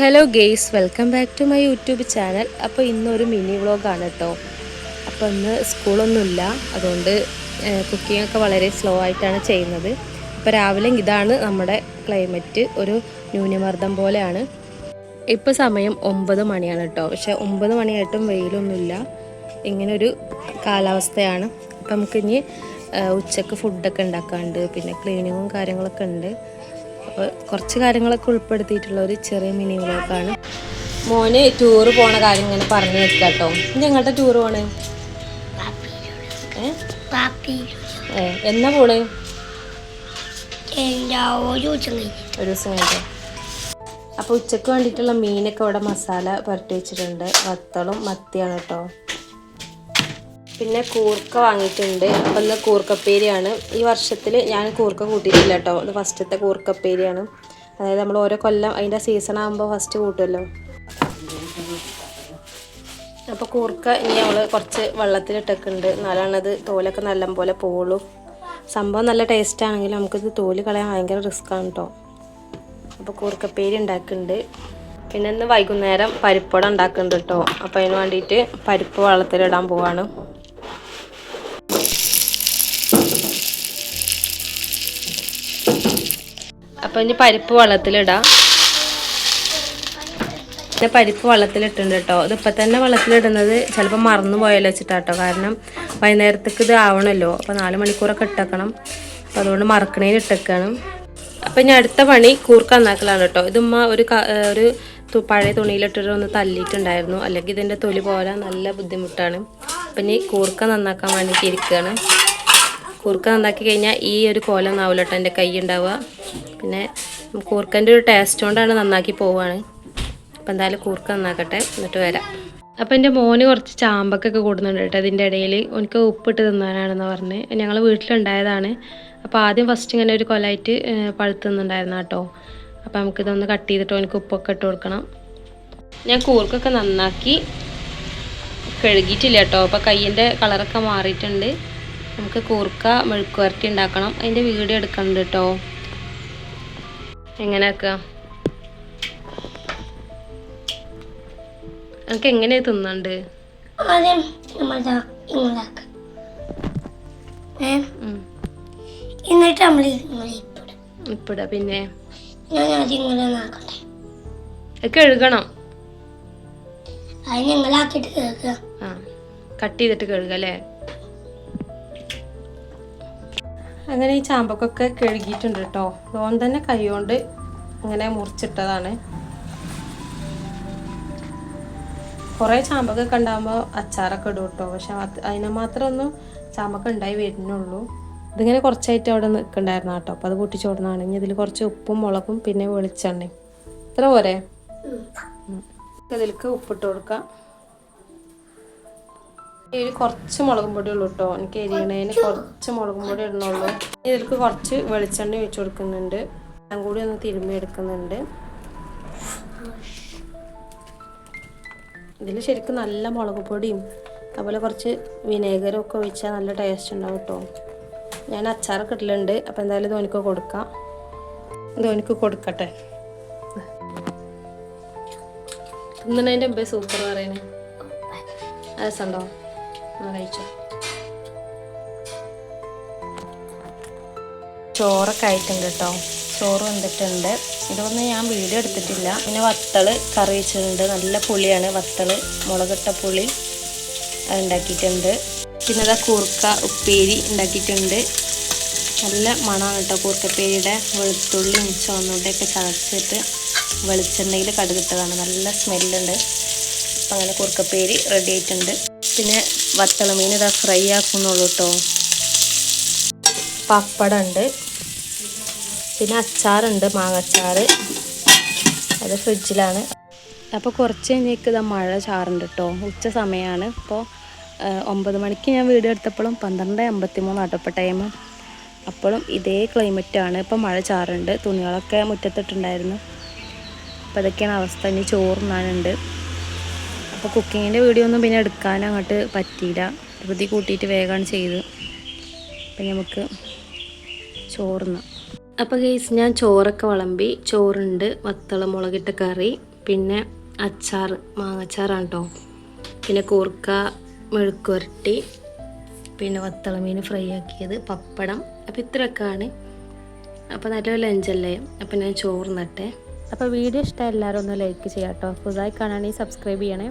Hello guys welcome back to my YouTube channel അപ്പോൾ ഇന്നൊരു mini വ്ളോഗാണ് കേട്ടോ അപ്പോൾ ഇന്ന് സ്കൂളൊന്നുമില്ല അതുകൊണ്ട് കുക്കിംഗ് ഒക്കെ വളരെ സ്ലോ ആയിട്ടാണ് ചെയ്യുന്നത്. അപ്പോൾ രാവിലെ ഇതാണ് നമ്മുടെ ക്ലൈമറ്റ് ഒരു ന്യൂനമർദ്ദം പോലെയാണ്. ഇപ്പോൾ സമയം ഒമ്പത് മണിയാണ് കേട്ടോ പക്ഷേ ഒമ്പത് മണിയായിട്ടും വെയിലൊന്നുമില്ല. ഇങ്ങനൊരു കാലാവസ്ഥയാണ്. അപ്പം നമുക്കിനി ഉച്ചയ്ക്ക് ഫുഡൊക്കെ ഉണ്ടാക്കാനുണ്ട് പിന്നെ ക്ലീനിങ്ങും കാര്യങ്ങളൊക്കെ ഉണ്ട്. അപ്പോൾ കുറച്ച് കാര്യങ്ങളൊക്കെ ഉൾപ്പെടുത്തിയിട്ടുള്ള ഒരു ചെറിയ മിനി വ്ലോഗാണ് മോന് ടൂറ് പോണ കാര്യം ഇങ്ങനെ പറഞ്ഞു വെക്കാം കേട്ടോ ഞങ്ങളുടെ ടൂറ് പോണേ? പാപ്പി ഏ എന്നാ പോണേ? ഒരു ദിവസം കഴിഞ്ഞു അപ്പോൾ ഉച്ചയ്ക്ക് വേണ്ടിയിട്ടുള്ള മീനൊക്കെ ഇവിടെ മസാല പുരട്ടി വെച്ചിട്ടുണ്ട്. വത്തളും മത്തിയാണ് കേട്ടോ പിന്നെ കൂർക്ക വാങ്ങിയിട്ടുണ്ട്. അപ്പം ഇന്ന് കൂർക്കപ്പേരിയാണ്. ഈ വർഷത്തിൽ ഞാൻ കൂർക്ക കൂട്ടിയിട്ടില്ല കേട്ടോ ഇത് ഫസ്റ്റത്തെ കൂർക്കപ്പേരിയാണ്. അതായത് നമ്മൾ ഓരോ കൊല്ലം അതിന്റെ സീസൺ ആകുമ്പോൾ ഫസ്റ്റ് കൂട്ടുമല്ലോ അപ്പോൾ കൂർക്ക ഇനി നമ്മൾ കുറച്ച് വെള്ളത്തിലിട്ടൊക്കെയുണ്ട് അത് തോലൊക്കെ നല്ലപോലെ പോവുള്ളൂ. സംഭവം നല്ല ടേസ്റ്റ് ആണെങ്കിലും നമുക്കിത് തോൽ കളയാൻ ഭയങ്കര റിസ്ക്കാണ് കേട്ടോ അപ്പോൾ കൂർക്കപ്പേരി ഉണ്ടാക്കുന്നുണ്ട്. പിന്നെ ഇന്ന് വൈകുന്നേരം പരിപ്പട ഉണ്ടാക്കുന്നുണ്ട് കേട്ടോ അപ്പോൾ അതിന് വേണ്ടിയിട്ട് പരിപ്പ് വെള്ളത്തിലിടാൻ പോവാണ്. അപ്പോൾ ഇനി പരിപ്പ് വെള്ളത്തിലിടാം. പിന്നെ പരിപ്പ് വെള്ളത്തിലിട്ടുണ്ട് കേട്ടോ. ഇതിപ്പോൾ തന്നെ വെള്ളത്തിലിടുന്നത് ചിലപ്പോൾ മറന്നു പോയാലോ വെച്ചിട്ടാട്ടോ. കാരണം വൈകുന്നേരത്തേക്ക് ഇത് ആവണമല്ലോ അപ്പോൾ നാല് മണിക്കൂറൊക്കെ ഇട്ടേക്കണം. അപ്പോൾ അതുകൊണ്ട് മറക്കണേന് ഇട്ടേക്കാണ്. അപ്പോൾ ഇനി അടുത്ത പണി കൂർക്ക നന്നാക്കലാണ് കേട്ടോ. ഇതുമ്മ ഒരു ഒരു പഴയ തുണിയിലിട്ടിട്ട് ഒന്ന് തല്ലിയിട്ടുണ്ടായിരുന്നു. അല്ലെങ്കിൽ ഇതിന്റെ തൊലി പോരാൻ നല്ല ബുദ്ധിമുട്ടാണ്. അപ്പം ഇനി കൂർക്ക നന്നാക്കാൻ വേണ്ടിയിട്ട് ഇരിക്കുകയാണ് കൂർക്ക നന്നാക്കി കഴിഞ്ഞാൽ ഈ ഒരു കോലം ആവില്ല കേട്ടോ എന്റെ കൈ ഉണ്ടാവുക. പിന്നെ കൂർക്കന്റെ ഒരു ടേസ്റ്റ് കൊണ്ടാണ് നന്നാക്കി പോവുകയാണ് അപ്പം എന്തായാലും കൂർക്ക നന്നാക്കട്ടെ. എന്നിട്ട് വരാം. അപ്പം എന്റെ മോന് കുറച്ച് ചാമ്പക്കൊക്കെ കൂടുന്നുണ്ട് കേട്ടോ. അതിന്റെ ഇടയിൽ എനിക്ക് ഉപ്പിട്ട് തിന്നാനാണെന്ന് പറഞ്ഞ്. ഞങ്ങൾ വീട്ടിലുണ്ടായതാണ്. അപ്പോൾ ആദ്യം ഫസ്റ്റ് ഇങ്ങനെ ഒരു കൊലായിട്ട് പഴുത്ത് നിന്നുണ്ടായിരുന്നു കേട്ടോ അപ്പോൾ നമുക്കിതൊന്ന് കട്ട് ചെയ്തിട്ടോ എനിക്ക് ഉപ്പൊക്കെ ഇട്ട് കൊടുക്കണം. ഞാൻ കൂർക്കൊക്കെ നന്നാക്കി കഴുകിയിട്ടില്ല കേട്ടോ അപ്പോൾ കയ്യിന്റെ കളറൊക്കെ മാറിയിട്ടുണ്ട്. നമുക്ക് കൂർക്ക മെഴുക്കുവരട്ടി ഉണ്ടാക്കണം. അതിന്റെ വീഡിയോ എടുക്കണുണ്ട് കേട്ടോ എനിക്ക് എങ്ങനെ തിന്നണ്ട്? ആദ്യം. എന്നിട്ട് നമ്മൾ ഇപ്പിടും. പിന്നെ? ഞാൻ ആദ്യം ഇങ്ങനെ അത് ഞങ്ങളാക്കിയിട്ട് കേൾക്കുക. ആ കട്ട് ചെയ്തിട്ട് കഴുകല്ലേ? അല്ലേ അങ്ങനെ ഈ ചാമ്പക്കൊക്കെ കഴുകിയിട്ടുണ്ട് കേട്ടോ. ലോൺ തന്നെ കൈകൊണ്ട് ഇങ്ങനെ മുറിച്ചിട്ടതാണ്. കുറേ ചാമ്പക്കൊക്കെ ഉണ്ടാകുമ്പോൾ അച്ചാറൊക്കെ ഇടും കേട്ടോ. പക്ഷെ അത് അതിനെ മാത്രം ഒന്നും ചാമ്പക്ക ഉണ്ടായി വരുന്നുള്ളൂ. ഇതിങ്ങനെ കുറച്ചായിട്ട് അവിടെ നിൽക്കണ്ടായിരുന്നു കേട്ടോ. അപ്പോൾ അത് പൊട്ടിച്ചോടുന്നതാണ് ഇനി ഇതിൽ കുറച്ച് ഉപ്പും മുളകും പിന്നെ വെളിച്ചെണ്ണയും. ഇത്ര പോരെ? ഇതിലേക്ക് ഉപ്പിട്ട് കൊടുക്കാം. ഇതിൽ കുറച്ച് മുളകും പൊടി ഉള്ളൂ കേട്ടോ എനിക്ക് എരിയണേന് കുറച്ച്. മുളകും പൊടി ഇടണുള്ളൂ. ഇതിലേക്ക് കുറച്ച് വെളിച്ചെണ്ണ ഒഴിച്ച് കൊടുക്കുന്നുണ്ട്. ഞാൻ കൂടി ഒന്ന് തിരുമ്മി എടുക്കുന്നുണ്ട്. ഇതിൽ ശരിക്കും നല്ല മുളക് പൊടിയും അതുപോലെ കുറച്ച് വിനേഗറും ഒക്കെ ഒഴിച്ചാൽ നല്ല ടേസ്റ്റ് ഉണ്ടാവും കേട്ടോ ഞാൻ അച്ചാറൊക്കെ ഇട്ടിട്ടുണ്ട്. അപ്പോൾ എന്തായാലും ധോനിക്ക് കൊടുക്കാം. ധോനിക്ക് കൊടുക്കട്ടെ. തിന്നണതിന്റെ മുമ്പേ സൂപ്പർ പറയണേ. രസമുണ്ടോ? ഒന്ന് ചോറൊക്കെ ആയിട്ടുണ്ട് കേട്ടോ. ചോറ് വന്നിട്ടുണ്ട്. ഇതൊന്നും ഞാൻ വീഡിയോ എടുത്തിട്ടില്ല. പിന്നെ വത്തൾ കറി വെച്ചിട്ടുണ്ട്. നല്ല പുളിയാണ് വത്തൾ. മുളകിട്ട പുളി ഉണ്ടാക്കിയിട്ടുണ്ട്. പിന്നെ അതാ കൂർക്ക ഉപ്പേരി ഉണ്ടാക്കിയിട്ടുണ്ട്. നല്ല മണമാണ് കേട്ടോ കൂർക്കപ്പേരിയുടെ. വെളുത്തുള്ളിയും ചുവന്നുള്ളിയൊക്കെ ചതച്ചിട്ട് വെളിച്ചെണ്ണയിൽ കടുകിട്ടതാണ്. നല്ല സ്മെല്ലുണ്ട്. അപ്പം അങ്ങനെ കുറുക്കപ്പേരി റെഡി ആയിട്ടുണ്ട്. പിന്നെ വത്തള മീൻ ഇതാ ഫ്രൈ ആക്കുന്നുള്ളൂ കേട്ടോ പപ്പടം ഉണ്ട് പിന്നെ അച്ചാറുണ്ട് മാങ്ങച്ചാറ്. അത് ഫ്രിഡ്ജിലാണ്. അപ്പോൾ കുറച്ച് കഴിഞ്ഞേക്ക് ഇതാ മഴ ചാറുണ്ട് കേട്ടോ ഉച്ച സമയമാണ് ഇപ്പോൾ ഒമ്പത് മണിക്ക് ഞാൻ വീഡിയോ എടുത്തപ്പോഴും പന്ത്രണ്ട് അമ്പത്തി മൂന്ന് ഇപ്പോൾ ടൈം അപ്പോഴും ഇതേ ക്ലൈമറ്റാണ് ഇപ്പോൾ മഴ ചാറുണ്ട്. തുണികളൊക്കെ മുറ്റത്തിട്ടുണ്ടായിരുന്നു. അപ്പോൾ ഇതൊക്കെയാണ് അവസ്ഥ. ഇനി ചോറുന്നാനുണ്ട് അപ്പോൾ കുക്കിങ്ങിന്റെ വീഡിയോ ഒന്നും പിന്നെ എടുക്കാൻ അങ്ങോട്ട് പറ്റിയില്ല. ധൃതി കൂട്ടിയിട്ട് വേഗമാണ് ചെയ്ത് അപ്പം നമുക്ക് ചോറുന്ന അപ്പോൾ കേസ് ഞാൻ ചോറൊക്കെ വിളമ്പി ചോറുണ്ട് വത്തള മുളകിട്ട കറി പിന്നെ അച്ചാർ മാങ്ങച്ചാറാണ് കേട്ടോ പിന്നെ കൂർക്ക മെഴുക്കുരട്ടി പിന്നെ വത്തള മീൻ ഫ്രൈ ആക്കിയത് പപ്പടം. അപ്പോൾ ഇത്രയൊക്കെയാണ്. അപ്പോൾ നല്ലൊരു ലഞ്ചല്ലേ അപ്പോൾ ഞാൻ ചോറ് നട്ടെ അപ്പോൾ വീഡിയോ ഇഷ്ടം എല്ലാവരും ഒന്ന് ലൈക്ക് ചെയ്യാം കേട്ടോ പുതുതായി കാണാണെങ്കിൽ സബ്സ്ക്രൈബ് ചെയ്യണേ.